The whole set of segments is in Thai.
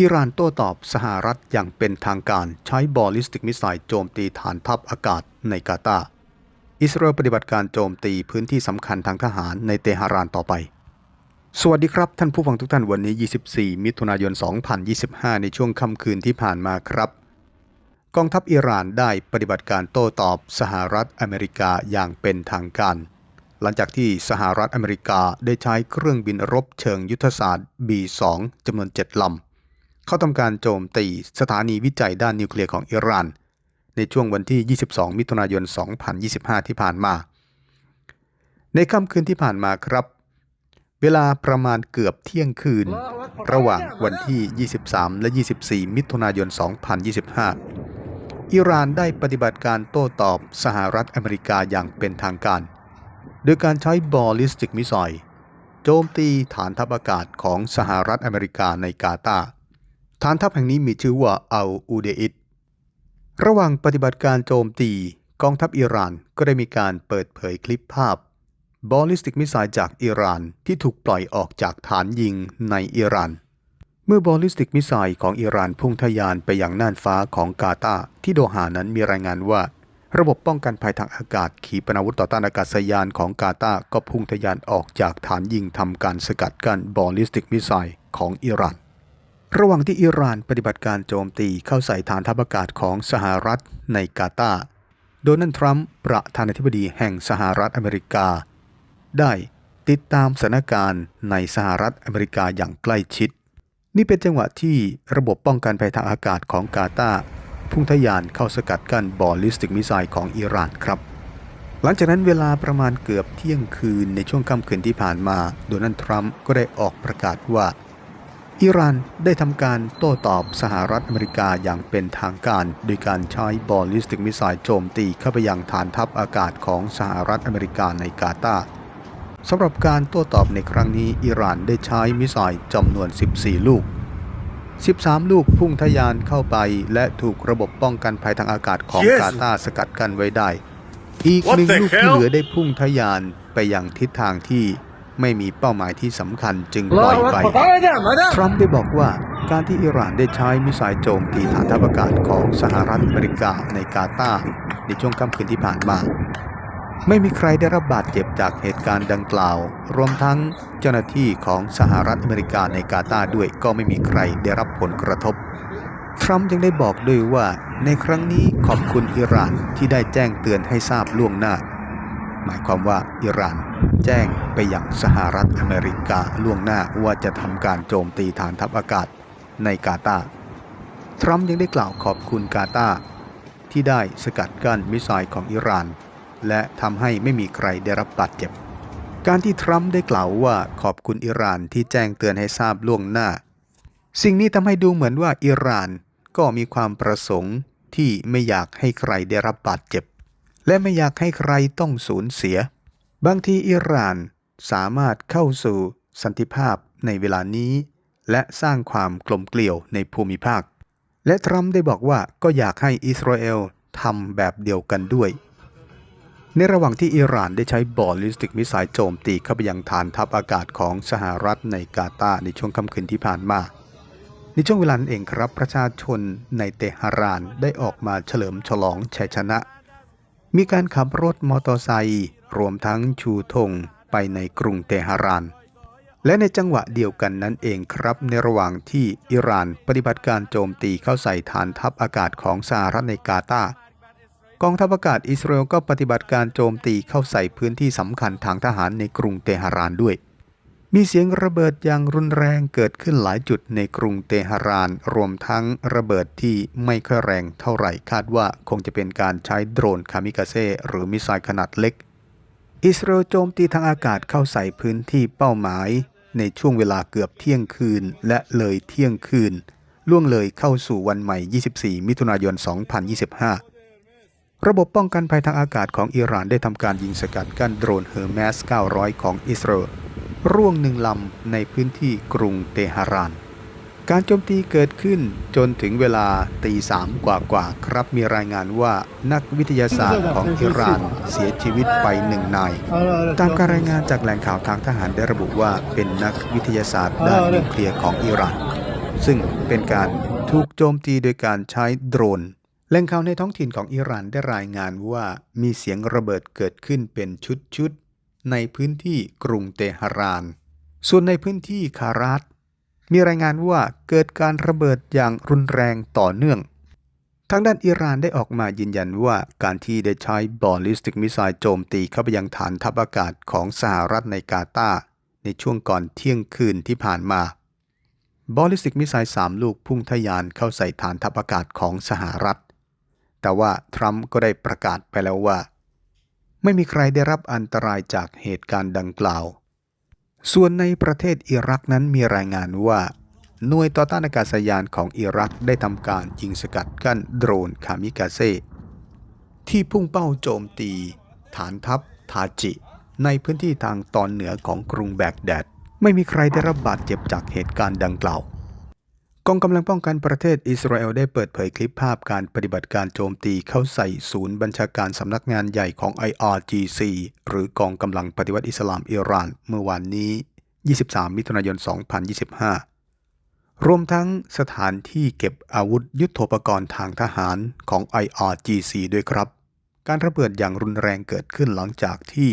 อิหร่านโต้ตอบสหรัฐอย่างเป็นทางการใช้บอลลิสติกมิสไซล์โจมตีฐานทัพอากาศในกาตาร์อิสราเอลปฏิบัติการโจมตีพื้นที่สำคัญทางทหารในเตหะรานต่อไป สวัสดีครับ ท่านผู้ฟังทุกท่านวันนี้ 24 มิถุนายน 2025 ในช่วงค่ำคืนที่ผ่านมาครับ กองทัพอิหร่านได้ปฏิบัติการโต้ตอบสหรัฐอเมริกาอย่างเป็นทางการ หลังจากที่สหรัฐอเมริกาได้ใช้เครื่องบินรบเชิงยุทธศาสตร์ B2 จำนวน 7ลำ เข้าทำการโจมตีสถานีวิจัยด้านนิวเคลียร์ของอิหร่าน ในช่วงวันที่ 22 มิถุนายน 2025 ที่ผ่านมา ในค่ำคืนที่ผ่านมาครับ เวลาประมาณเกือบเที่ยงคืน ระหว่างวันที่ 23 และ 24 มิถุนายน 2025 อิหร่านได้ปฏิบัติการโต้ตอบสหรัฐอเมริกาอย่างเป็นทางการ โดยการใช้บอลลิสติกมิสไซล์โจมตีฐานทัพอากาศของสหรัฐอเมริกาในกาตาร์ ฐานทัพแห่งนี้มีชื่อว่าอัลอูเดอิดระหว่างปฏิบัติการโจมตีกองทัพอิหร่านก็ได้มีการเปิดเผยคลิปภาพ บอลลิสติกมิสไซล์จากอิหร่านที่ถูกปล่อยออกจากฐานยิงในอิหร่าน เมื่อบอลลิสติกมิสไซล์ของอิหร่านพุ่งทะยานไปยังน่านฟ้าของกาตาที่โดฮานั้นมีรายงานว่า ระบบป้องกันภัยทางอากาศขีปนาวุธต่อต้านอากาศยานของกาตาก็พุ่งทะยานออกจากฐานยิงทำการสกัดกั้นบอลลิสติกมิสไซล์ของอิหร่าน ระหว่างที่อิหร่านปฏิบัติการโจมตีเข้าใส่ฐานทัพอากาศของสหรัฐในกาตาร์โดนัลด์ทรัมป์ประธานาธิบดีแห่งสหรัฐอเมริกา ได้ติดตามสถานการณ์ในสหรัฐอเมริกาอย่างใกล้ชิด นี่เป็นจังหวะที่ระบบป้องกันภัยทางอากาศของกาตาร์พุ่งทะยานเข้าสกัดกั้นบอลลิสติกมิสไซล์ของอิหร่านครับ หลังจากนั้นเวลาประมาณเกือบเที่ยงคืนในช่วงค่ำคืนที่ผ่านมา โดนัลด์ทรัมป์ก็ได้ออกประกาศว่า อิหร่านได้ทำการโต้ตอบสหรัฐอเมริกาอย่างเป็นทางการ โดยการใช้บอลลิสติกมิสไซล์โจมตีเข้าไปยังฐานทัพอากาศของสหรัฐอเมริกาในกาตาร์สำหรับการโต้ตอบในครั้งนี้อิหร่านได้ใช้มิสไซล์จำนวน 14 ลูก 13 ลูกพุ่งทะยานเข้าไป และถูกระบบป้องกันภัยทางอากาศของ Yes กาตาร์สกัดกั้นไว้ได้ อีก What หนึ่ง the ลูกที่ hell? เหลือได้พุ่งทะยานไปยังทิศทางที่ ไม่มีเป้าหมายที่สำคัญจึงปล่อยไป ทรัมป์ได้บอกว่าการที่อิหร่านได้ใช้มิสไซล์โจมตีฐานทัพอากาศของสหรัฐอเมริกาในกาตาร์ในช่วงค่ำคืนที่ผ่านมา ไม่มีใครได้รับบาดเจ็บจากเหตุการณ์ดังกล่าว รวมทั้งเจ้าหน้าที่ของสหรัฐอเมริกาในกาตาร์ด้วยก็ไม่มีใครได้รับผลกระทบ ทรัมป์ยังได้บอกด้วยว่าในครั้งนี้ขอบคุณอิหร่านที่ได้แจ้งเตือนให้ทราบล่วงหน้า หมายความว่าอิหร่านแจ้งไปยังสหรัฐอเมริกาล่วงหน้าว่าจะทำการโจมตีฐานทัพอากาศในกาตาร์ทรัมป์ยังได้กล่าวขอบคุณกาตาร์ที่ได้สกัดกั้นมิสไซล์ของอิหร่าน และทำให้ไม่มีใครได้รับบาดเจ็บ การที่ทรัมป์ได้กล่าวว่าขอบคุณอิหร่านที่แจ้งเตือนให้ทราบล่วงหน้า สิ่งนี้ทำให้ดูเหมือนว่าอิหร่านก็มีความประสงค์ที่ไม่อยากให้ใครได้รับบาดเจ็บ และไม่อยากให้ใครต้องสูญเสีย บางทีอิหร่านสามารถเข้าสู่สันติภาพในเวลานี้ และสร้างความกลมเกลียวในภูมิภาค และทรัมป์ได้บอกว่าก็อยากให้อิสราเอลทำแบบเดียวกันด้วย ในระหว่างที่อิหร่านได้ใช้บอลลิสติกมิสไซล์โจมตีเข้าไปยังฐานทัพอากาศของสหรัฐในกาตาร์ในช่วงค่ำคืนที่ผ่านมาในช่วงเวลานั้นเองครับประชาชนในเตหะรานได้ออกมาเฉลิมฉลองชัยชนะ มีการขับรถมอเตอร์ไซค์รวมทั้งชูธงไปในกรุงเตหะราน และในจังหวะเดียวกันนั้นเองครับ ในระหว่างที่อิหร่านปฏิบัติการโจมตีเข้าใส่ฐานทัพอากาศของสหรัฐในกาตาร์กองทัพอากาศอิสราเอลก็ปฏิบัติการโจมตีเข้าใส่พื้นที่สำคัญทางทหารในกรุงเตหะรานด้วย มีเสียงระเบิดอย่างรุนแรงเกิดขึ้นหลายจุดในกรุงเตหะราน รวมทั้งระเบิดที่ไม่ค่อยแรงเท่าไหร่คาดว่าคงจะเป็นการใช้โดรนคามิกาเซหรือมิสไซล์ขนาดเล็ก อิสราเอลโจมตีทางอากาศเข้าใส่พื้นที่เป้าหมาย ในช่วงเวลาเกือบเที่ยงคืนและเลยเที่ยงคืน ล่วงเลยเข้าสู่วันใหม่ 24 มิถุนายน 2025ระบบป้องกันภัยทางอากาศของอิหร่านได้ทำการยิงสกัดกั้นโดรนเฮอร์แมส 900 ของอิสราเอล ร่วงหนึ่งลำในพื้นที่กรุงเตหะราน การโจมตีเกิดขึ้นจนถึงเวลาตีสามกว่าๆครับมีรายงานว่านักวิทยาศาสตร์ของอิหร่านเสียชีวิตไปหนึ่งนาย ตามการรายงานจากแหล่งข่าวทางทหารได้ระบุว่าเป็นนักวิทยาศาสตร์ด้านนิวเคลียร์ของอิหร่าน ซึ่งเป็นการถูกโจมตีโดยการใช้โดรนแหล่งข่าวในท้องถิ่นของอิหร่านได้รายงานว่ามีเสียงระเบิดเกิดขึ้นเป็นชุดๆ ในพื้นที่กรุงเตหะราน ส่วนในพื้นที่คาราตมีรายงานว่าเกิดการระเบิดอย่างรุนแรงต่อเนื่อง ทางด้านอิหร่านได้ออกมายืนยันว่าการที่ได้ใช้บอลลิสติกมิสไซล์โจมตีเข้าไปยังฐานทัพอากาศของสหรัฐในกาตาร์ในช่วงก่อนเที่ยงคืนที่ผ่านมา บอลลิสติกมิสไซล์3ลูกพุ่งทะยานเข้าใส่ฐานทัพอากาศของสหรัฐ แต่ว่าทรัมป์ก็ได้ประกาศไปแล้วว่า ไม่มีใครได้รับอันตรายจากเหตุการณ์ดังกล่าว ส่วนในประเทศอิรักนั้นมีรายงานว่า หน่วยต่อต้านอากาศยานของอิรักได้ทำการยิงสกัดกั้นโดรนคามิกาเซที่พุ่งเป้าโจมตี ฐานทัพทาจิ ในพื้นที่ทางตอนเหนือของกรุงแบกแดด ไม่มีใครได้รับบาดเจ็บจากเหตุการณ์ดังกล่าว กองกำลังป้องกันประเทศอิสราเอลได้เปิดเผยคลิปภาพการปฏิบัติการโจมตีเข้าใส่ศูนย์บัญชาการสำนักงานใหญ่ของ IRGC หรือกองกำลังปฏิวัติอิสลามอิหร่านเมื่อวานนี้ 23 มิถุนายน 2025 รวมทั้งสถานที่เก็บอาวุธยุโทโธปกรณ์ทางทหารของ IRGC ด้วยครับ การระเบิดอย่างรุนแรงเกิดขึ้นหลังจากที่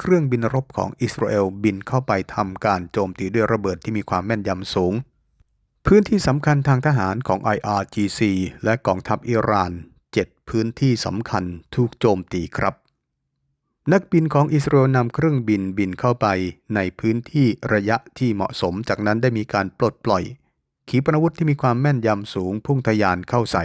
เครื่องบินรบของอิสราเอลบินเข้าไปทำการโจมตีด้วยระเบิดที่มีความแม่นยำสูง พื้นที่สำคัญทางทหารของ IRGC และกองทัพอิหร่าน 7 พื้นที่สำคัญถูกโจมตีครับ นักบินของอิสราเอลนำเครื่องบินบินเข้าไปในพื้นที่ระยะที่เหมาะสม จากนั้นได้มีการปลดปล่อย ขีปนาวุธที่มีความแม่นยำสูงพุ่งทะยานเข้าใส่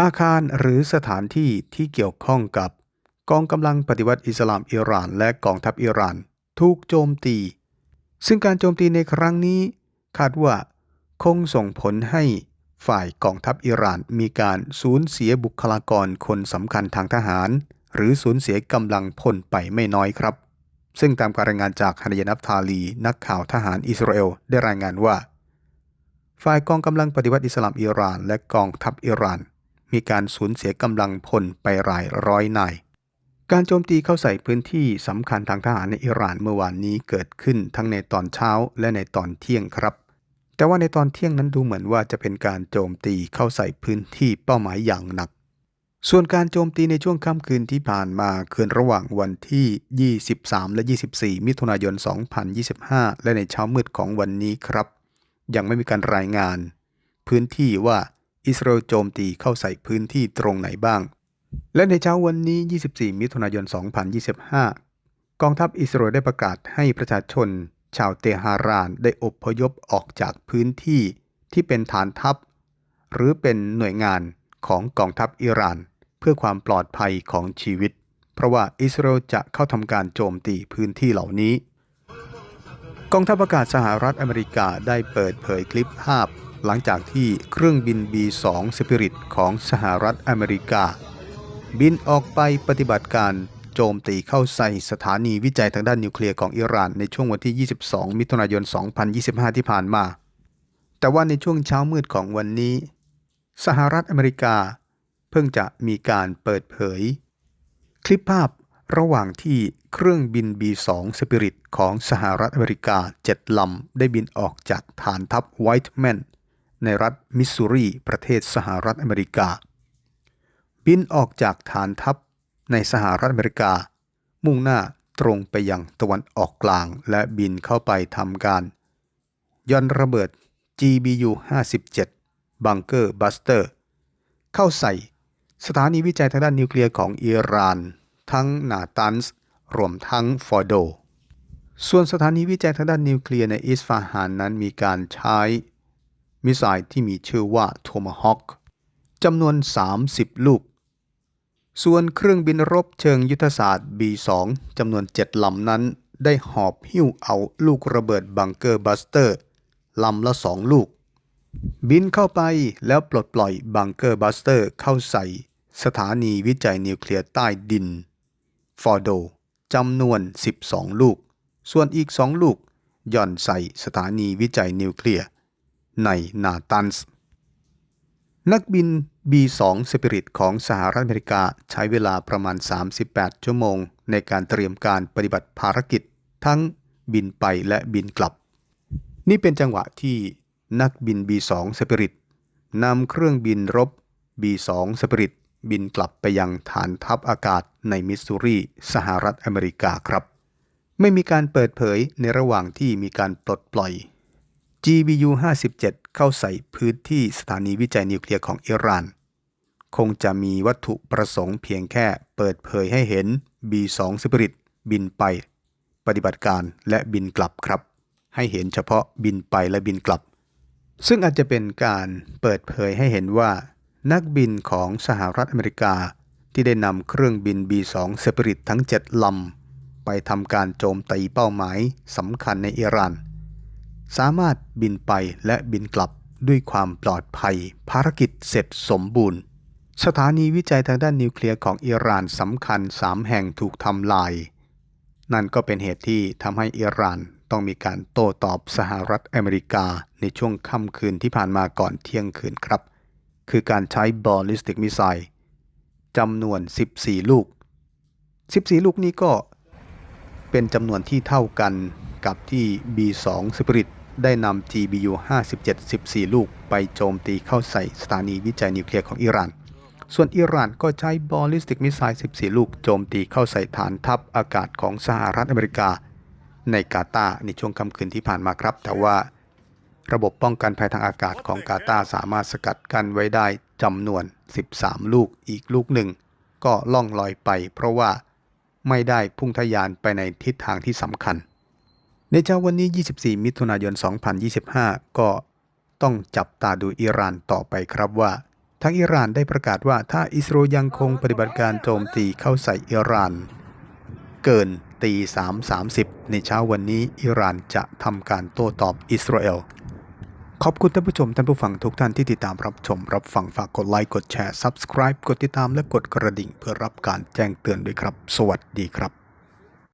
อาคารหรือสถานที่ที่เกี่ยวข้องกับ กองกำลังปฏิวัติอิสลามอิหร่าน และกองทัพอิหร่าน ถูกโจมตี ซึ่งการโจมตีในครั้งนี้ คาดว่า คงส่งผลให้ฝ่ายกองทัพอิหร่านมีการสูญเสียบุคลากรคนสำคัญทางทหาร หรือสูญเสียกำลังพลไปไม่น้อยครับ ซึ่งตามการรายงานจากฮานยนับทาลีนักข่าวทหารอิสราเอลได้รายงานว่า ฝ่ายกองกำลังปฏิวัติอิสลามอิหร่าน และกองทัพอิหร่าน มีการสูญเสียกำลังพลไปหลายร้อยนายการโจมตีเข้าใส่พื้นที่สำคัญทางทหารในอิหร่านเมื่อวานนี้เกิดขึ้นทั้งในตอนเช้าและในตอนเที่ยงครับ แต่ว่าในตอนเที่ยงนั้นดูเหมือนว่าจะเป็นการโจมตีเข้าใส่พื้นที่เป้าหมายอย่างหนัก ส่วนการโจมตีในช่วงค่ำคืนที่ผ่านมาคืนระหว่างวันที่ 23 และ 24 มิถุนายน 2025 และในเช้ามืดของวันนี้ครับ ยังไม่มีการรายงาน พื้นที่ว่าอิสราเอลโจมตีเข้าใส่พื้นที่ตรงไหนบ้าง และในเช้าวันนี้ 24 มิถุนายน 2025 กองทัพอิสราเอลได้ประกาศให้ประชาชน ชาวเตหารานได้อพยพออกจากพื้นที่ที่เป็นฐานทัพ หรือเป็นหน่วยงานของกองทัพอิหร่าน เพื่อความปลอดภัยของชีวิต เพราะว่าอิสราเอลจะเข้าทำการโจมตีพื้นที่เหล่านี้ กองทัพอากาศสหรัฐอเมริกาได้เปิดเผยคลิปภาพ หลังจากที่เครื่องบิน B-2 Spirit ของสหรัฐอเมริกา บินออกไปปฏิบัติการ โจมตีเข้าใส่สถานีวิจัยทางด้านนิวเคลียร์ของอิหร่านในช่วงวันที่ 22 มิถุนายน 2025 ที่ผ่านมา แต่ว่าในช่วงเช้ามืดของวันนี้ สหรัฐอเมริกา เพิ่งจะมีการเปิดเผย คลิปภาพระหว่างที่เครื่องบิน B-2 Spirit ของสหรัฐอเมริกา7ลำได้บินออกจากฐานทัพไวท์แมนในรัฐมิสซูรี ประเทศสหรัฐอเมริกา บินออกจากฐานทัพ ในสหรัฐอเมริกา มุ่งหน้าตรงไปยังตะวันออกกลางและบินเข้าไปทำการย่อนระเบิด GBU 57บังเกอร์บัสเตอร์เข้าใส่สถานีวิจัยทางด้านนิวเคลียร์ของอิหร่าน ทั้งนาตันส์รวมทั้งฟอร์โด ส่วนสถานีวิจัยทางด้านนิวเคลียร์ในอิสฟาฮานนั้นมีการใช้มิสไซล์ที่มีชื่อว่าโทมาฮอคจำนวน 30 ลูก ส่วนเครื่องบินรบเชิงยุทธศาสตร์ B2 จำนวน 7 ลำนั้น ได้หอบหิ้วเอาลูกระเบิดบังเกอร์บัสเตอร์ลำละ2ลูก บินเข้าไปแล้วปลดปล่อยบังเกอร์บัสเตอร์เข้าใส่ สถานีวิจัยนิวเคลียร์ใต้ดิน ฟอร์โดจำนวน 12 ลูก ส่วนอีก2ลูกย่อนใส่สถานีวิจัยนิวเคลียร์ในนาตันส์นักบิน B2 Spirit ของสหรัฐอเมริกาใช้เวลาประมาณ 38 ชั่วโมง ในการเตรียมการปฏิบัติภารกิจ ทั้งบินไปและบินกลับ นี่เป็นจังหวะที่นักบิน B2 Spirit นำเครื่องบินรบ B2 Spirit บินกลับไปยังฐานทัพอากาศในมิสซูรี สหรัฐอเมริกาครับ ไม่มีการเปิดเผยในระหว่างที่มีการปลดปล่อย GBU 57 เข้าใส่พื้นที่สถานีวิจัยนิวเคลียร์ของอิหร่าน คงจะมีวัตถุประสงค์เพียงแค่เปิดเผยให้เห็น B2 Spirit บินไป ปฏิบัติการและบินกลับครับ ให้เห็นเฉพาะบินไปและบินกลับ ซึ่งอาจจะเป็นการเปิดเผยให้เห็นว่า นักบินของสหรัฐอเมริกา ที่ได้นำเครื่องบิน B2 Spirit ทั้ง 7 ลำ ไปทำการโจมตีเป้าหมายสำคัญในอิหร่าน สามารถบินไปและบินกลับด้วยความปลอดภัย ภารกิจเสร็จสมบูรณ์ สถานีวิจัยทางด้านนิวเคลียร์ของอิหร่านสำคัญ 3 แห่งถูกทำลาย นั่นก็เป็นเหตุที่ทำให้อิหร่านต้องมีการโต้ตอบสหรัฐอเมริกาในช่วงค่ำคืนที่ผ่านมาก่อนเที่ยงคืนครับ คือการใช้บอลลิสติกมิสไซล์จำนวน 14 ลูก 14 ลูกนี้ก็เป็นจำนวนที่เท่ากันกับที่ B2 Spirit ได้นำ GBU 57 14 ลูกไปโจมตีเข้าใส่สถานีวิจัยนิวเคลียร์ของอิหร่าน ส่วนอิหร่านก็ใช้บอลลิสติกมิสไซล์ 14 ลูกโจมตีเข้าใส่ฐานทัพอากาศของสหรัฐอเมริกา ในกาตาร์ในช่วงค่ำคืนที่ผ่านมาครับ แต่ว่าระบบป้องกันภัยทางอากาศของกาตาร์สามารถสกัดกั้นไว้ได้จำนวน 13 ลูกอีกลูกหนึ่ง ก็ล่องลอยไป เพราะว่าไม่ได้พุ่งทะยานไปในทิศทางที่สำคัญ ในเช้าวันนี้ 24 มิถุนายน 2025 ก็ต้องจับตาดูอิหร่านต่อไปครับว่า ทางอิหร่านได้ประกาศว่าถ้าอิสราเอลยังคงปฏิบัติการโจมตีเข้าใส่อิหร่าน เกินตี3.30 ในเช้าวันนี้อิหร่านจะทำการโต้ตอบอิสราเอล ขอบคุณท่านผู้ชมท่านผู้ฟังทุกท่านที่ติดตามรับชม รับฟังฝากกดไลค์กดแชร์ Subscribe กดติดตามและกดกระดิ่งเพื่อรับการแจ้งเตือนด้วยครับ สวัสดีครับ